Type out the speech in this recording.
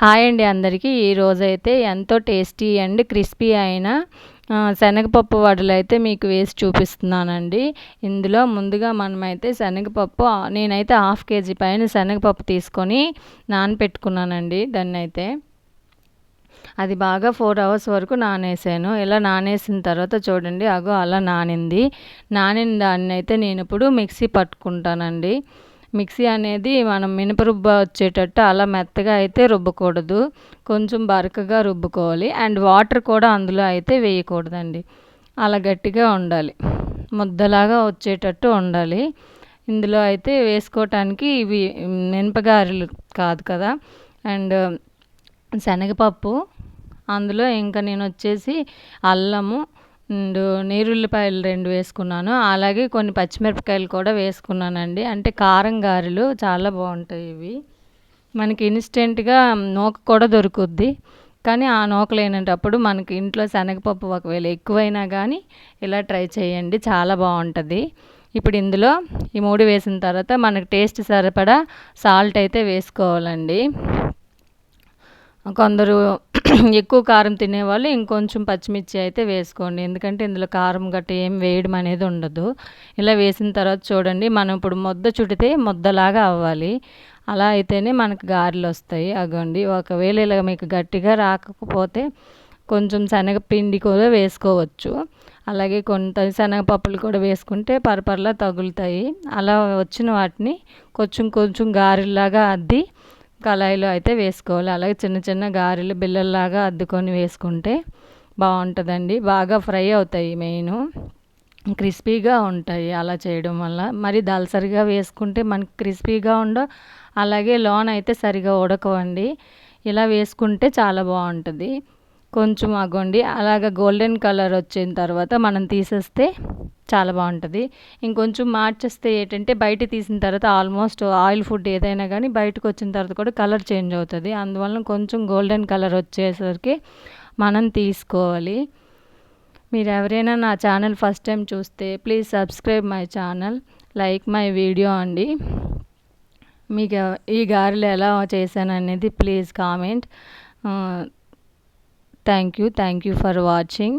Hi అండి అందరికీ. ఈరోజైతే ఎంతో టేస్టీ అండ్ క్రిస్పీ అయిన శనగపప్పు వడలు అయితే మీకు వేసి చూపిస్తున్నానండి. ఇందులో ముందుగా మనమైతే శనగపప్పు నేనైతే హాఫ్ కేజీ పైన శనగపప్పు తీసుకొని నానపెట్టుకున్నానండి దాన్ని అయితే అది బాగా ఫోర్ అవర్స్ వరకు నానేసాను. ఇలా నానేసిన తర్వాత చూడండి అగో అలా నానింది. నానిన దాన్ని అయితే నేను ఇప్పుడు మిక్సీ పట్టుకుంటానండి. మిక్సీ అనేది మనం మినప రుబ్బ వచ్చేటట్టు అలా మెత్తగా అయితే రుబ్బకూడదు. కొంచెం బరకగా రుబ్బుకోవాలి. అండ్ వాటర్ కూడా అందులో అయితే వేయకూడదండి. అలా గట్టిగా ఉండాలి. ముద్దలాగా వచ్చేటట్టు ఉండాలి. ఇందులో అయితే వేసుకోవటానికి ఇవి మినపగారెలు కాదు కదా. అండ్ శనగపప్పు అందులో ఇంకా నేను వచ్చేసి అల్లము అండ్ నీరుల్లిపాయలు రెండు వేసుకున్నాను. అలాగే కొన్ని పచ్చిమిరపకాయలు కూడా వేసుకున్నానండి. అంటే కారం గారెలు చాలా బాగుంటాయి ఇవి. మనకి ఇన్స్టెంట్గా నూక కూడా దొరుకుద్ది. కానీ ఆ నూక లేనప్పుడు మనకి ఇంట్లో శనగపప్పు ఒకవేళ ఎక్కువైనా కానీ ఇలా ట్రై చేయండి. చాలా బాగుంటుంది. ఇప్పుడు ఇందులో ఈ మూడు వేసిన తర్వాత మనకు టేస్ట్ సరిపడా సాల్ట్ అయితే వేసుకోవాలండి. కొందరు ఎక్కువ కారం తినేవాళ్ళు ఇంకొంచెం పచ్చిమిర్చి అయితే వేసుకోండి. ఎందుకంటే ఇందులో కారం గట్ట ఏం వేయడం అనేది ఉండదు. ఇలా వేసిన తర్వాత చూడండి మనం ఇప్పుడు ముద్ద చుడితే ముద్దలాగా అవ్వాలి. అలా అయితేనే మనకు గారెలు వస్తాయి. అగోండి ఒకవేళ ఇలా మీకు గట్టిగా రాకపోతే కొంచెం శనగపిండి కూడా వేసుకోవచ్చు. అలాగే కొంత శనగపప్పులు కూడా వేసుకుంటే పరపరలా తగులుతాయి. అలా వచ్చిన వాటిని కొంచెం కొంచెం గారెలాగా అద్ది కళాయిలో అయితే వేసుకోవాలి. అలాగే చిన్న చిన్న గారెలు బిల్లల్లాగా అద్దుకొని వేసుకుంటే బాగుంటుందండి. బాగా ఫ్రై అవుతాయి మెయిన్. క్రిస్పీగా ఉంటాయి అలా చేయడం వల్ల. మరి దలసరిగా వేసుకుంటే మనకి క్రిస్పీగా ఉండవు అలాగే లోన్ అయితే సరిగా ఉడకవండి. ఇలా వేసుకుంటే చాలా బాగుంటుంది. కొంచెం అగోండి అలాగ గోల్డెన్ కలర్ వచ్చిన తర్వాత మనం తీసేస్తే చాలా బాగుంటుంది. ఇంకొంచెం మార్చేస్తే ఏంటంటే బయట తీసిన తర్వాత ఆల్మోస్ట్ ఆయిల్ ఫుడ్ ఏదైనా కానీ బయటకు వచ్చిన తర్వాత కూడా కలర్ చేంజ్ అవుతుంది. అందువల్ల కొంచెం గోల్డెన్ కలర్ వచ్చేసరికి మనం తీసుకోవాలి. మీరు ఎవరైనా నా ఛానల్ ఫస్ట్ టైం చూస్తే please subscribe my channel like my video అండి. మీకు ఈ గారెలు ఎలా చేశాను అనేది please comment. Thank you thank you for watching.